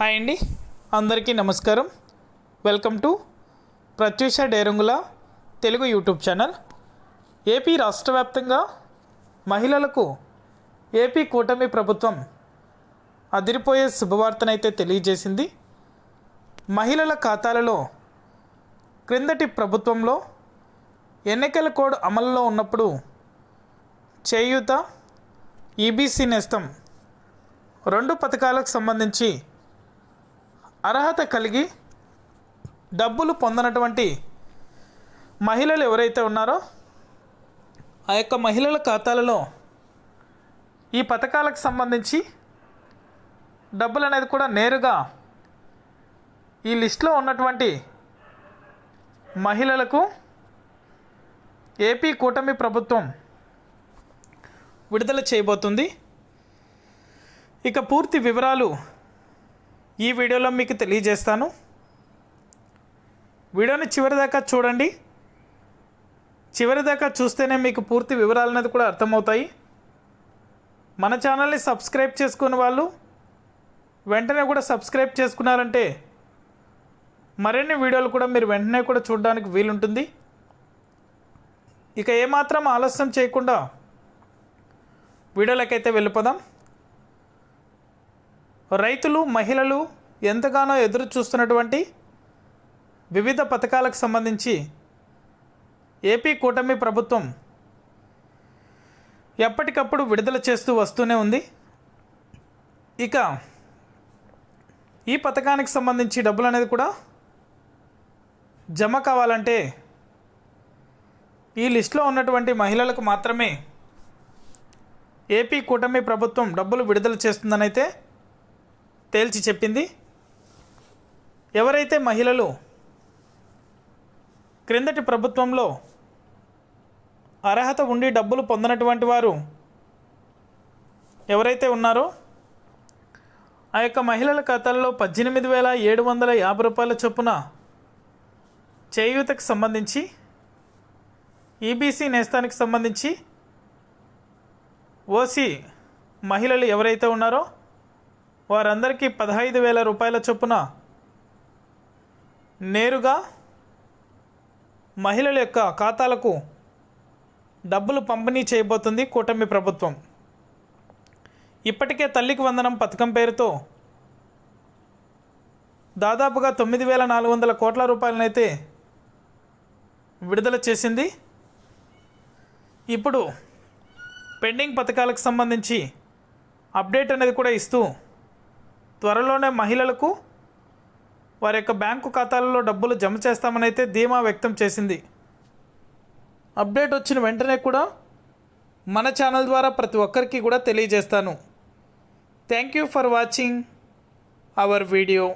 Hi అండి. అందరికీ నమస్కారం. Welcome to Prathyusha Derangula Telugu YouTube channel. AP రాష్ట్ర వ్యాప్తంగా మహిళలకు ఏపీ కూటమి ప్రభుత్వం అదిరిపోయే శుభవార్తనైతే తెలియజేసింది. మహిళల ఖాతాలలో క్రిందటి ప్రభుత్వంలో ఎన్నికల కోడ్ అమల్లో ఉన్నప్పుడు చేయూత ఈబీసీ నేస్తం రెండు పథకాలకు సంబంధించి అర్హత కలిగి డబ్బులు పొందనటువంటి మహిళలు ఎవరైతే ఉన్నారో ఆ యొక్క మహిళల ఖాతాలలో ఈ పథకాలకు సంబంధించి డబ్బులు అనేది కూడా నేరుగా ఈ లిస్ట్లో ఉన్నటువంటి మహిళలకు ఏపీ కూటమి ప్రభుత్వం విడుదల చేయబోతుంది. ఇక పూర్తి వివరాలు ఈ వీడియోలో మీకు తెలియజేస్తాను. వీడియోని చివరిదాకా చూడండి. చివరిదాకా చూస్తేనే మీకు పూర్తి వివరాలు అనేది కూడా అర్థమవుతాయి. మన ఛానల్ని సబ్స్క్రైబ్ చేసుకున్న వాళ్ళు వెంటనే కూడా సబ్స్క్రైబ్ చేసుకున్నారంటే మరిన్ని వీడియోలు కూడా మీరు వెంటనే కూడా చూడడానికి వీలుంటుంది. ఇక ఏమాత్రం ఆలస్యం చేయకుండా వీడియోలకైతే వెళ్ళిపోదాం. రైతులు మహిళలు ఎంతగానో ఎదురు చూస్తున్నటువంటి వివిధ పథకాలకు సంబంధించి ఏపీ కూటమి ప్రభుత్వం ఎప్పటికప్పుడు విడుదల చేస్తూ వస్తూనే ఉంది. ఇక ఈ పథకానికి సంబంధించి డబ్బులు అనేది కూడా జమ కావాలంటే ఈ లిస్టులో ఉన్నటువంటి మహిళలకు మాత్రమే ఏపీ కూటమి ప్రభుత్వం డబ్బులు విడుదల చేస్తుందనైతే తేల్చి చెప్పింది? ఎవరైతే మహిళలు క్రిందటి ప్రభుత్వంలో అర్హత ఉండి డబ్బులు పొందనటువంటి వారు ఎవరైతే ఉన్నారో ఆ యొక్క మహిళల ఖాతాల్లో పద్దెనిమిది వేల ఏడు వందల యాభై రూపాయల చొప్పున చేయూతకు సంబంధించి ఈబీసీ నేస్తానికి సంబంధించి ఓసీ మహిళలు ఎవరైతే ఉన్నారో వారందరికీ పదహైదు వేల రూపాయల చొప్పున నేరుగా మహిళల యొక్క ఖాతాలకు డబ్బులు పంపిణీ చేయబోతుంది కూటమి ప్రభుత్వం. ఇప్పటికే తల్లికి వందనం పథకం పేరుతో దాదాపుగా తొమ్మిది వేల నాలుగు వందల కోట్ల రూపాయలనైతే విడుదల చేసింది. ఇప్పుడు పెండింగ్ పథకాలకు సంబంధించి అప్డేట్ అనేది కూడా ఇస్తూ త్వరలోనే మహిళలకు వారి యొక్క బ్యాంకు ఖాతాలలో డబ్బులు జమ చేస్తామని అయితే ధీమా వ్యక్తం చేసింది. అప్డేట్ వచ్చిన వెంటనే కూడా మన ఛానల్ ద్వారా ప్రతి ఒక్కరికి కూడా తెలియజేస్తాను. Thank you for watching our video.